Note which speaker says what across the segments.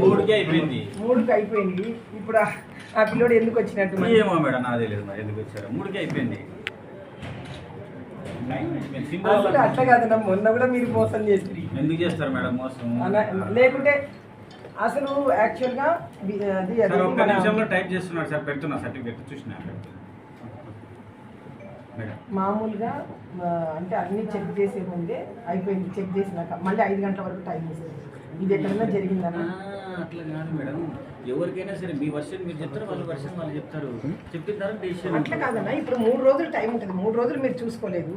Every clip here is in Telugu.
Speaker 1: మూడుకే అయిపోయింది.
Speaker 2: మూడుకి అయిపోయింది. ఇప్పుడు ఆ- పిల్లోడు ఎందుకు వచ్చినట్టు?
Speaker 1: ఏమో మేడం నాదే లేదు మరి ఎందుకు వచ్చారు. మూడుకే అయిపోయింది.
Speaker 2: అసలు అట్లా కాదన్న మొన్న కూడా మీరు మోసం చేసి
Speaker 1: ఎందుకు చేస్తారు మేడం మోసం?
Speaker 2: లేకుంటే అసలు యాక్చువల్గా బి- అది అది
Speaker 1: సార్ ఒక్క నిమిషంలో టైప్ చేస్తున్నాడు సార్ పెడుతున్నా సర్టిఫికెట్ చూసిన? మేడం.
Speaker 2: మామూలుగా అంటే అన్ని చెక్ చేసే ముందే అయిపోయింది చెక్ చేసినాక మళ్ళీ ఐదు గంటల వరకు టైం ఇస్తుంది ఇది ఎక్కడన్నా జరిగిందన్న
Speaker 1: అట్లా కాదు మేడం. ఎవరికైనా సరే మీ వర్షన్ మీరు చెప్తారు వాళ్ళ వర్షన్ వాళ్ళు చెప్తారు. చెప్పిన తర్వాత డెసిషన్
Speaker 2: అట్లా కాదన్న ఇప్పుడు మూడు రోజులు టైం ఉంటుంది. మూడు రోజులు మీరు చూసుకోలేదు.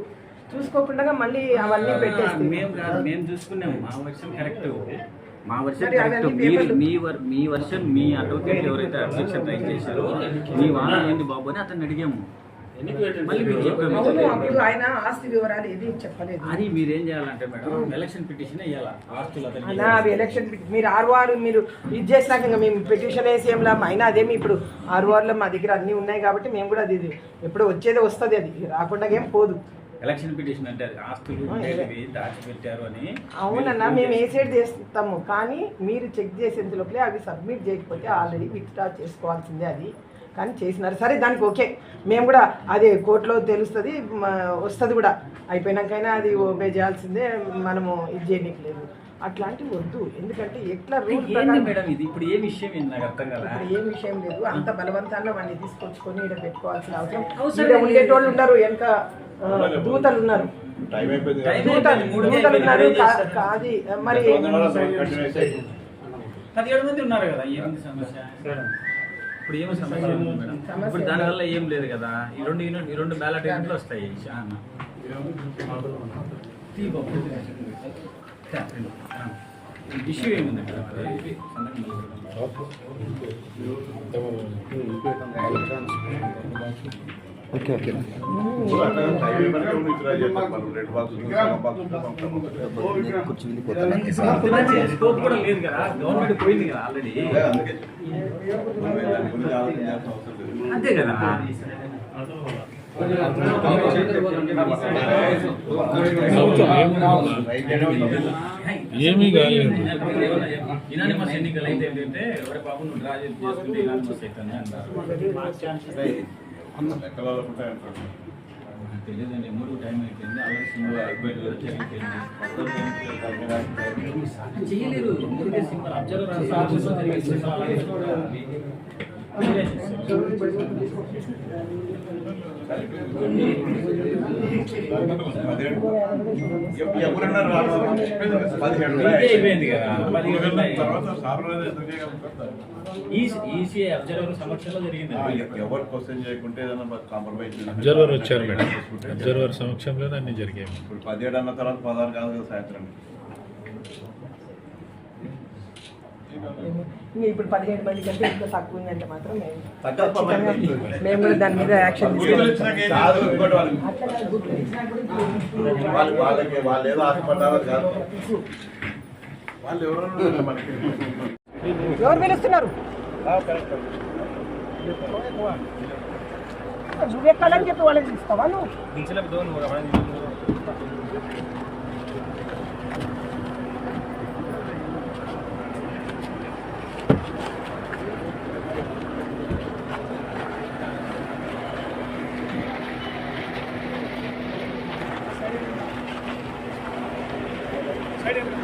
Speaker 2: చూసుకోకుండా మళ్ళీ అవన్నీ పెట్టేస్తే.
Speaker 1: మేము కాదు మేము చూసుకున్నాము. మా వర్షన్ కరెక్ట్ మా వర్షన్ కరెక్ట్ మీరు మీ మీ వర్షన్ మీ అడ్వకేట్ ఎవరైతే అబ్జెక్షన్ రైట్ చేశారో మీ వాదన ఏంది బాబు అని అతన్ని అడిగాము.
Speaker 2: ఆయన ఆస్తి వివరాలు ఏది చెప్పలేదు.
Speaker 1: అది మీరేం చేయాలంటే మేడం ఎలక్షన్ పిటిషన్ వేయాలా
Speaker 2: అవి మీరు మీరు ఇది చేసినాక ఇంకా మేము పిటిషన్ వేసేయంలా అయినా అదేమి ఇప్పుడు మా దగ్గర అన్నీ ఉన్నాయి కాబట్టి మేము కూడా అది ఇది ఎప్పుడు వచ్చేది వస్తుంది అది. రాకుండా ఏం పోదు.
Speaker 1: ఎలక్షన్ పిటిషన్ అంటే అది ఆస్తులు దాచిపెట్టారు అని
Speaker 2: అవునన్నా మేము వేసేది చేస్తాము కానీ మీరు చెక్ చేసేంత లోపలే అవి సబ్మిట్ చేయకపోతే ఆల్రెడీ విత్డ్రా చేసుకోవాల్సిందే అది. కానీ చేసినారు. సరే దానికి ఓకే మేము కూడా అది కోర్టులో తెలుస్తుంది వస్తుంది కూడా. అయిపోయినాకైనా అది ఓబే చేయాల్సిందే మనము ఇది చేయడానికి లేదు అట్లాంటివి వద్దు. ఎందుకంటే ఎట్లా
Speaker 1: మేడం ఇది? ఇప్పుడు ఏ విషయం ఏంది నాకు అర్థం కదా
Speaker 2: ఇక్కడ ఏం విషయం లేదు. అంత బలవంతాన్ని వాడిని తీసుకొచ్చుకొని ఇక్కడ పెట్టుకోవాల్సిన అవసరం. ఉండేటోళ్ళు ఉన్నారు వెనక దూతలు ఉన్నారు. దూతలు మరి
Speaker 1: పదిహేడు మంది ఉన్నారు కదా ఏముంది సమస్య? ఇప్పుడు ఏమి సమస్య ఇప్పుడు దానివల్ల ఏం లేదు కదా. ఈ రెండు యూనిట్ ఈ రెండు బ్యాలెట్ యూనిట్లు వస్తాయి. ఇష్యూ ఏముంది? మేడం? అది? స్కోప్ కూడా లేదు కదా గవర్నమెంట్ పోయింది కదా ఆల్రెడీ అంతే కదా
Speaker 3: ఏమీ కాలేదు.
Speaker 1: ఇనానిమస్ ఎన్నికలు అయితే ఏంటంటే ఎవరి పాపం నువ్వు డ్రా చేసుకుంటే ఇనానిమస్ అవుతుంది అంటారు. తెలియదండి మూడు టైం అయిపోయింది ఆలోచన అయిపోయింది చేయలేరు ఎందుకంటే సింబల్ అబ్జర్వర్ అయిపోయింది కదా పదిహేడు ఈసీఐ అబ్జర్వర్ సమక్షంలో జరిగింది
Speaker 4: ఎవరు క్వశ్చన్ చేయకుంటే ఏదైనా కాంప్రమైజ్
Speaker 3: అబ్జర్వర్ వచ్చారు మేడం. అబ్జర్వర్ సమక్షంలో అన్ని జరిగాయి.
Speaker 4: ఇప్పుడు పదిహేడు అన్న తర్వాత పదహారు కాదు కదా సాయంత్రం.
Speaker 2: ఇంకా ఇప్పుడు పదిహేడు మంది కంటే ఇంకా తక్కువ ఉందంటే మాత్రం మేము కూడా దాని మీద యాక్షన్ తీసుకుంటాం
Speaker 4: కాదు ఇంకోటి వాళ్ళకి
Speaker 2: అట్లా కాదు, గుర్తులు ఇచ్చినా Right in